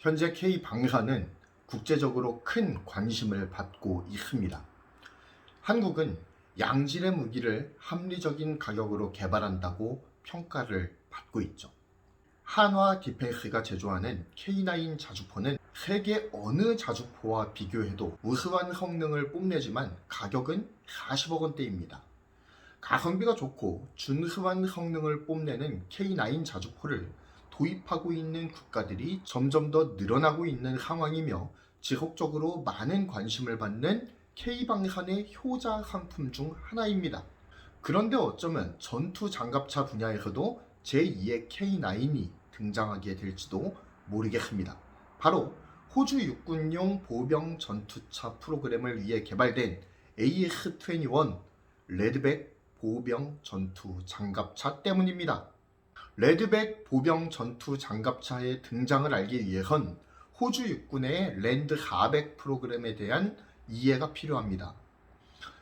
현재 K 방사는 국제적으로 큰 관심을 받고 있습니다. 한국은 양질의 무기를 합리적인 가격으로 개발한다고 평가를 받고 있죠. 한화 디펜스가 제조하는 K9 자주포는 세계 어느 자주포와 비교해도 우수한 성능을 뽐내지만 가격은 40억 원대입니다. 가성비가 좋고 준수한 성능을 뽐내는 K9 자주포를 도입하고 있는 국가들이 점점 더 늘어나고 있는 상황이며 지속적으로 많은 관심을 받는 K방산의 효자 상품 중 하나입니다. 그런데 어쩌면 전투 장갑차 분야에서도 제2의 K9이 등장하게 될지도 모르겠습니다. 바로 호주 육군용 보병 전투차 프로그램을 위해 개발된 AS-21 레드백 보병 전투 장갑차 때문입니다. 레드백 보병 전투 장갑차의 등장을 알기 위해선 호주 육군의 랜드 400 프로그램에 대한 이해가 필요합니다.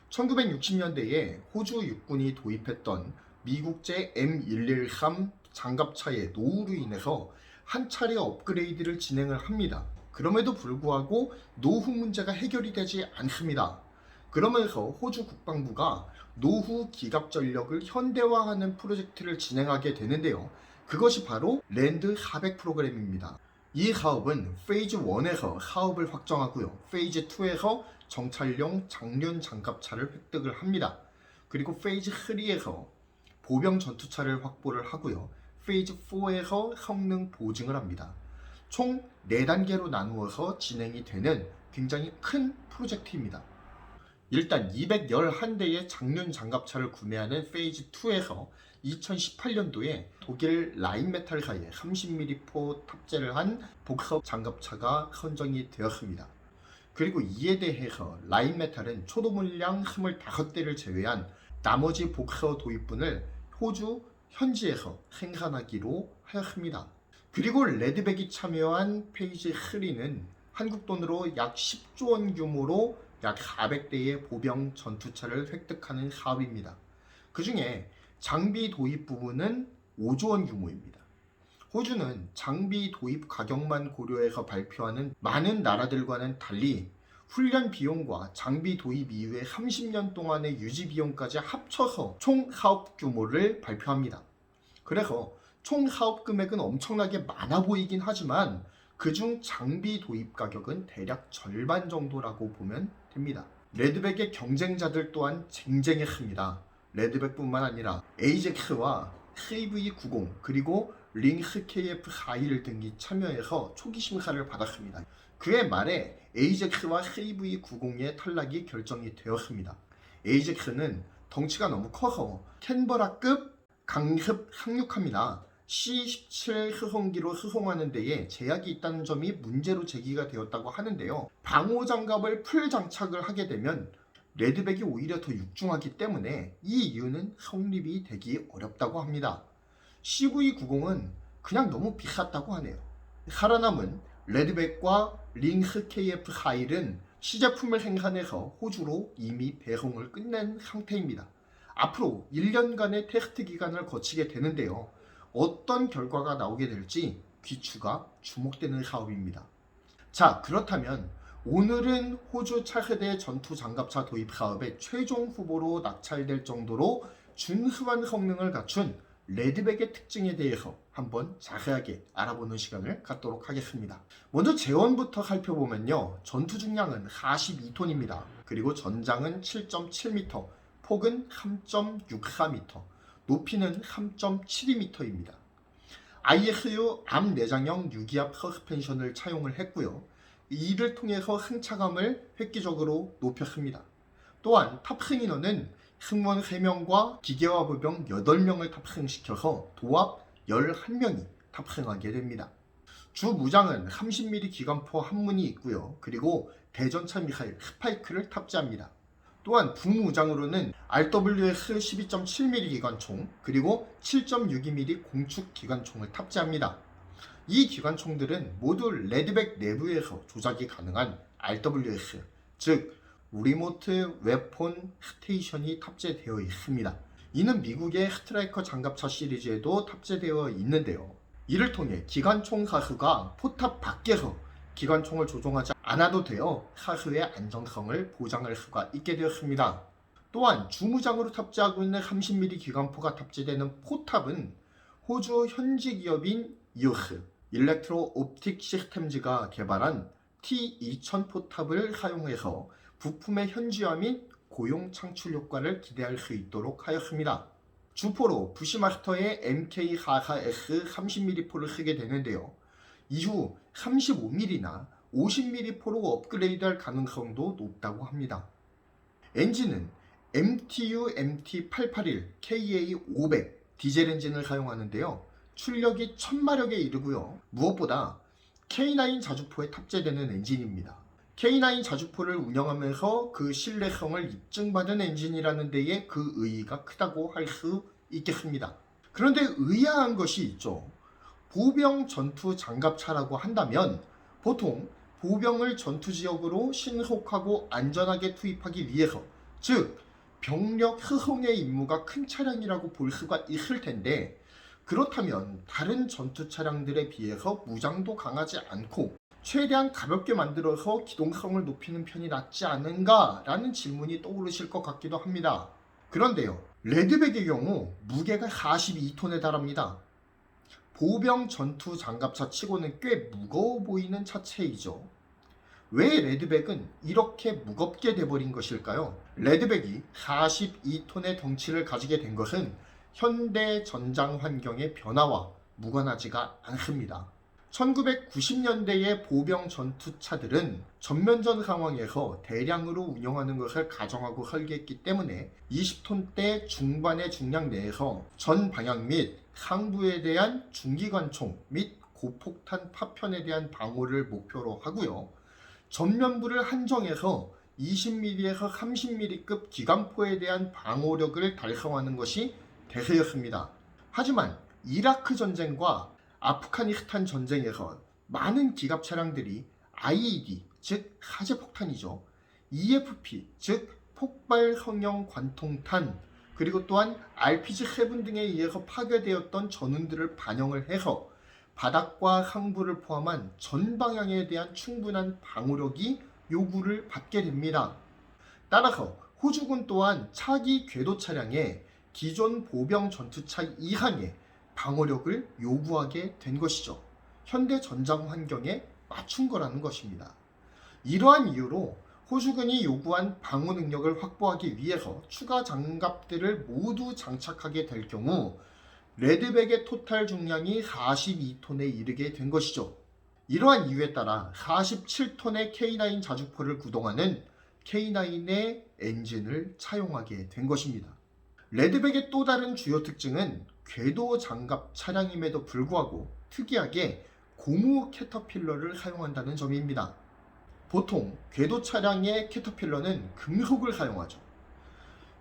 1960년대에 호주 육군이 도입했던 미국제 M113 장갑차의 노후로 인해서 한 차례 업그레이드를 진행을 합니다. 그럼에도 불구하고 노후 문제가 해결이 되지 않습니다. 그러면서 호주 국방부가 노후 기갑 전력을 현대화하는 프로젝트를 진행하게 되는데요. 그것이 바로 랜드 400 프로그램입니다. 이 사업은 페이즈 1에서 사업을 확정하고요. 페이즈 2에서 정찰용 장륜 장갑차를 획득을 합니다. 그리고 페이즈 3에서 보병 전투차를 확보를 하고요. 페이즈 4에서 성능 보증을 합니다. 총 4단계로 나누어서 진행이 되는 굉장히 큰 프로젝트입니다. 일단 211대의 장륜 장갑차를 구매하는 페이즈 2에서 2018년도에 독일 라인메탈사의 30mm 포 탑재를 한 복서 장갑차가 선정이 되었습니다. 그리고 이에 대해서 라인메탈은 초도 물량 25대를 제외한 나머지 복서 도입분을 호주 현지에서 생산하기로 하였습니다. 그리고 레드백이 참여한 페이지 3는 한국 돈으로 약 10조 원 규모로 약 400대의 보병 전투차를 획득하는 사업입니다. 그 중에 장비 도입 부분은 5조 원 규모입니다. 호주는 장비 도입 가격만 고려해서 발표하는 많은 나라들과는 달리 훈련 비용과 장비 도입 이후에 30년 동안의 유지 비용까지 합쳐서 총 사업 규모를 발표합니다. 그래서 총 사업 금액은 엄청나게 많아 보이긴 하지만 그중 장비 도입 가격은 대략 절반 정도라고 보면 됩니다. 레드백의 경쟁자들 또한 쟁쟁했습니다. 레드백뿐만 아니라 에이젝스와 KV90 그리고 링스 KF41 등이 참여해서 초기 심사를 받았습니다. 그의 말에 에이젝스와 KV90의 탈락이 결정이 되었습니다. 에이젝스는 덩치가 너무 커서 캔버라급 강습 상륙합니다. C-17 수송기로 수송하는 데에 제약이 있다는 점이 문제로 제기가 되었다고 하는데요. 방호 장갑을 풀 장착을 하게 되면 레드백이 오히려 더 육중하기 때문에 이 이유는 성립이 되기 어렵다고 합니다. CV90은 그냥 너무 비쌌다고 하네요. 살아남은 레드백과 링스 KF41은 시제품을 생산해서 호주로 이미 배송을 끝낸 상태입니다. 앞으로 1년간의 테스트 기간을 거치게 되는데요. 어떤 결과가 나오게 될지 귀추가 주목되는 사업입니다. 자, 그렇다면 오늘은 호주 차세대 전투 장갑차 도입 사업의 최종 후보로 낙찰될 정도로 준수한 성능을 갖춘 레드백의 특징에 대해서 한번 자세하게 알아보는 시간을 갖도록 하겠습니다. 먼저 재원부터 살펴보면요. 전투 중량은 42톤입니다. 그리고 전장은 7.7m, 폭은 3.64m, 높이는 3.72m입니다. ISU 암 내장형 유기압 서스펜션을 차용을 했고요. 이를 통해서 승차감을 획기적으로 높였습니다. 또한 탑승 인원은 승무원 3명과 기계화 부병 8명을 탑승시켜서 도합 11명이 탑승하게 됩니다. 주 무장은 30mm 기관포 한 문이 있고요. 그리고 대전차 미사일 스파이크를 탑재합니다. 또한 부무장으로는 RWS 12.7mm 기관총 그리고 7.62mm 공축 기관총을 탑재합니다. 이 기관총들은 모두 레드백 내부에서 조작이 가능한 RWS, 즉 리모트 웨폰 스테이션이 탑재되어 있습니다. 이는 미국의 스트라이커 장갑차 시리즈에도 탑재되어 있는데요. 이를 통해 기관총 사수가 포탑 밖에서 기관총을 조종하지 않아도 되어 사수의 안정성을 보장할 수가 있게 되었습니다. 또한 주무장으로 탑재하고 있는 30mm 기관포가 탑재되는 포탑은 호주 현지 기업인 이오스 일렉트로 옵틱 시스템즈가 개발한 T2000 포탑을 사용해서 부품의 현지화 및 고용 창출 효과를 기대할 수 있도록 하였습니다. 주포로 부시마스터의 MK44S 30mm 포를 쓰게 되는데요. 이후 35mm나 50mm 포로 업그레이드할 가능성도 높다고 합니다. 엔진은 MTU MT881 KA500 디젤 엔진을 사용하는데요. 출력이 1000마력에 이르고요. 무엇보다 K9 자주포에 탑재되는 엔진입니다. K9 자주포를 운영하면서 그 신뢰성을 입증받은 엔진이라는 데에 그 의의가 크다고 할 수 있겠습니다. 그런데 의아한 것이 있죠. 보병 전투 장갑차라고 한다면 보통 보병을 전투 지역으로 신속하고 안전하게 투입하기 위해서 즉 병력 흐송의 임무가 큰 차량이라고 볼 수가 있을 텐데 그렇다면 다른 전투 차량들에 비해서 무장도 강하지 않고 최대한 가볍게 만들어서 기동성을 높이는 편이 낫지 않은가라는 질문이 떠오르실 것 같기도 합니다. 그런데요, 레드백의 경우 무게가 42톤에 달합니다. 보병 전투 장갑차 치고는 꽤 무거워 보이는 차체이죠. 왜 레드백은 이렇게 무겁게 돼버린 것일까요? 레드백이 42톤의 덩치를 가지게 된 것은 현대 전장 환경의 변화와 무관하지가 않습니다. 1990년대의 보병 전투차들은 전면전 상황에서 대량으로 운영하는 것을 가정하고 설계했기 때문에 20톤대 중반의 중량 내에서 전 방향 및 상부에 대한 중기관총 및 고폭탄 파편에 대한 방어를 목표로 하고요. 전면부를 한정해서 20mm에서 30mm급 기관포에 대한 방어력을 달성하는 것이 대세였습니다. 하지만 이라크 전쟁과 아프가니스탄 전쟁에서 많은 기갑 차량들이 IED, 즉 사제폭탄이죠. EFP, 즉 폭발 성형 관통탄, 그리고 또한 RPG-7 등에 의해서 파괴되었던 전운들을 반영을 해서 바닥과 상부를 포함한 전 방향에 대한 충분한 방어력이 요구를 받게 됩니다. 따라서 호주군 또한 차기 궤도 차량에 기존 보병 전투차 이상의 방어력을 요구하게 된 것이죠. 현대 전장 환경에 맞춘 거라는 것입니다. 이러한 이유로 호주군이 요구한 방어 능력을 확보하기 위해서 추가 장갑들을 모두 장착하게 될 경우 레드백의 토탈 중량이 42톤에 이르게 된 것이죠. 이러한 이유에 따라 47톤의 K9 자주포를 구동하는 K9의 엔진을 차용하게 된 것입니다. 레드백의 또 다른 주요 특징은 궤도 장갑 차량임에도 불구하고 특이하게 고무 캐터필러를 사용한다는 점입니다. 보통 궤도 차량의 캐터필러는 금속을 사용하죠.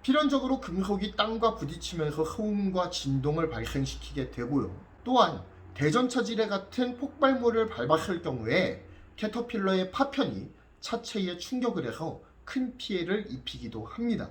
필연적으로 금속이 땅과 부딪히면서 소음과 진동을 발생시키게 되고요. 또한 대전차 지뢰 같은 폭발물을 밟았을 경우에 캐터필러의 파편이 차체에 충격을 해서 큰 피해를 입히기도 합니다.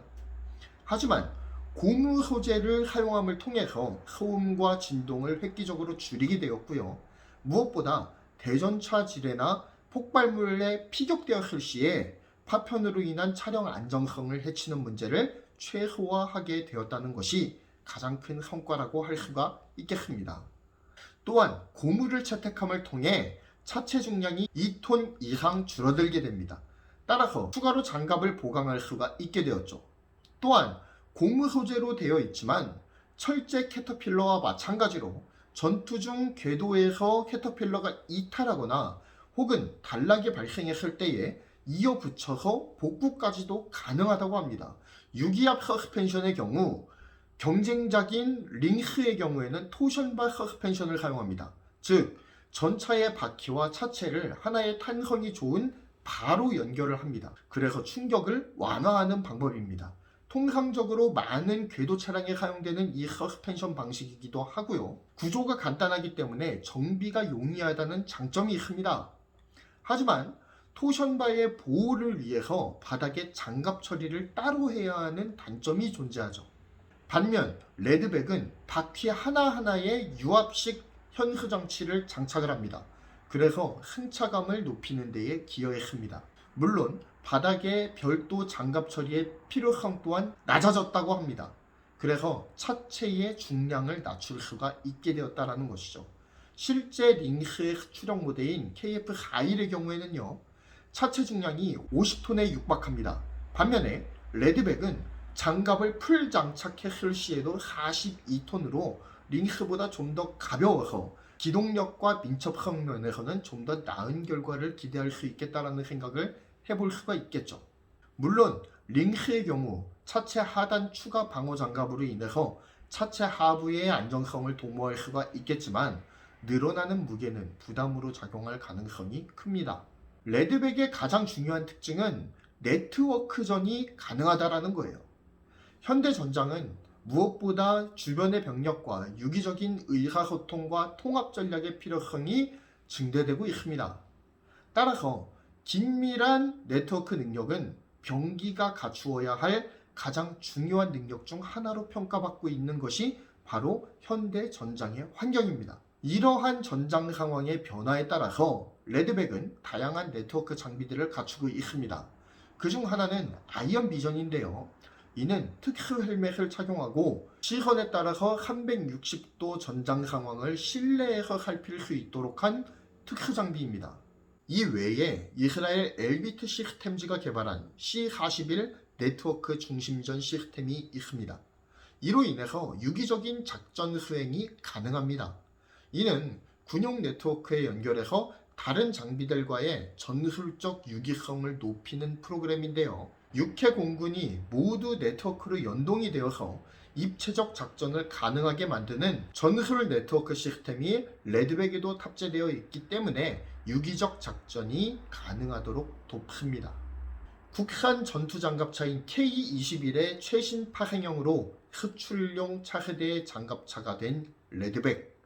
하지만 고무 소재를 사용함을 통해서 소음과 진동을 획기적으로 줄이게 되었고요. 무엇보다 대전차 지뢰나 폭발물에 피격되었을 시에 파편으로 인한 차량 안정성을 해치는 문제를 최소화하게 되었다는 것이 가장 큰 성과라고 할 수가 있겠습니다. 또한 고무를 채택함을 통해 차체 중량이 2톤 이상 줄어들게 됩니다. 따라서 추가로 장갑을 보강할 수가 있게 되었죠. 또한 고무 소재로 되어 있지만 철제 캐터필러와 마찬가지로 전투 중 궤도에서 캐터필러가 이탈하거나 혹은 단락이 발생했을 때에 이어 붙여서 복구까지도 가능하다고 합니다. 유기압 서스펜션의 경우 경쟁작인 링스의 경우에는 토션바 서스펜션을 사용합니다. 즉 전차의 바퀴와 차체를 하나의 탄성이 좋은 바로 연결을 합니다. 그래서 충격을 완화하는 방법입니다. 통상적으로 많은 궤도 차량에 사용되는 이 서스펜션 방식이기도 하고요. 구조가 간단하기 때문에 정비가 용이하다는 장점이 있습니다. 하지만 토션바의 보호를 위해서 바닥에 장갑 처리를 따로 해야 하는 단점이 존재하죠. 반면 레드백은 바퀴 하나하나에 유압식 현수 장치를 장착을 합니다. 그래서 승차감을 높이는 데에 기여했습니다. 물론 바닥에 별도 장갑 처리의 필요성 또한 낮아졌다고 합니다. 그래서 차체의 중량을 낮출 수가 있게 되었다라는 것이죠. 실제 링크의 수출형 모델인 KF41의 경우에는요, 차체 중량이 50톤에 육박합니다. 반면에 레드백은 장갑을 풀 장착했을 시에도 42톤으로 링크보다 좀 더 가벼워서 기동력과 민첩성 면에서는 좀 더 나은 결과를 기대할 수 있겠다라는 생각을 해볼 수가 있겠죠. 물론 링크의 경우 차체 하단 추가 방어 장갑으로 인해서 차체 하부의 안정성을 도모할 수가 있겠지만 늘어나는 무게는 부담으로 작용할 가능성이 큽니다. 레드백의 가장 중요한 특징은 네트워크전이 가능하다라는 거예요. 현대전장은 무엇보다 주변의 병력과 유기적인 의사소통과 통합 전략의 필요성이 증대되고 있습니다. 따라서 긴밀한 네트워크 능력은 병기가 갖추어야 할 가장 중요한 능력 중 하나로 평가받고 있는 것이 바로 현대 전장의 환경입니다. 이러한 전장 상황의 변화에 따라서 레드백은 다양한 네트워크 장비들을 갖추고 있습니다. 그 중 하나는 아이언 비전인데요. 이는 특수 헬멧을 착용하고 시선에 따라서 360도 전장 상황을 실내에서 살필 수 있도록 한 특수 장비입니다. 이 외에 이스라엘 엘비트 시스템즈가 개발한 C41 네트워크 중심전 시스템이 있습니다. 이로 인해서 유기적인 작전 수행이 가능합니다. 이는 군용 네트워크에 연결해서 다른 장비들과의 전술적 유기성을 높이는 프로그램인데요. 육해 공군이 모두 네트워크로 연동이 되어서 입체적 작전을 가능하게 만드는 전술 네트워크 시스템이 레드백에도 탑재되어 있기 때문에 유기적 작전이 가능하도록 돕습니다. 국산 전투 장갑차인 K21의 최신 파생형으로 수출용 차세대 장갑차가 된 레드백.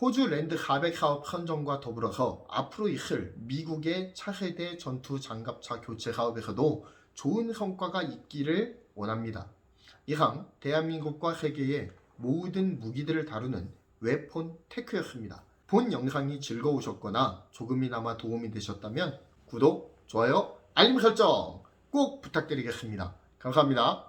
호주 랜드 400 사업 선정과 더불어서 앞으로 있을 미국의 차세대 전투 장갑차 교체 사업에서도 좋은 성과가 있기를 원합니다. 이상 대한민국과 세계의 모든 무기들을 다루는 웨폰 테크였습니다. 본 영상이 즐거우셨거나 조금이나마 도움이 되셨다면 구독, 좋아요, 알림 설정 꼭 부탁드리겠습니다. 감사합니다.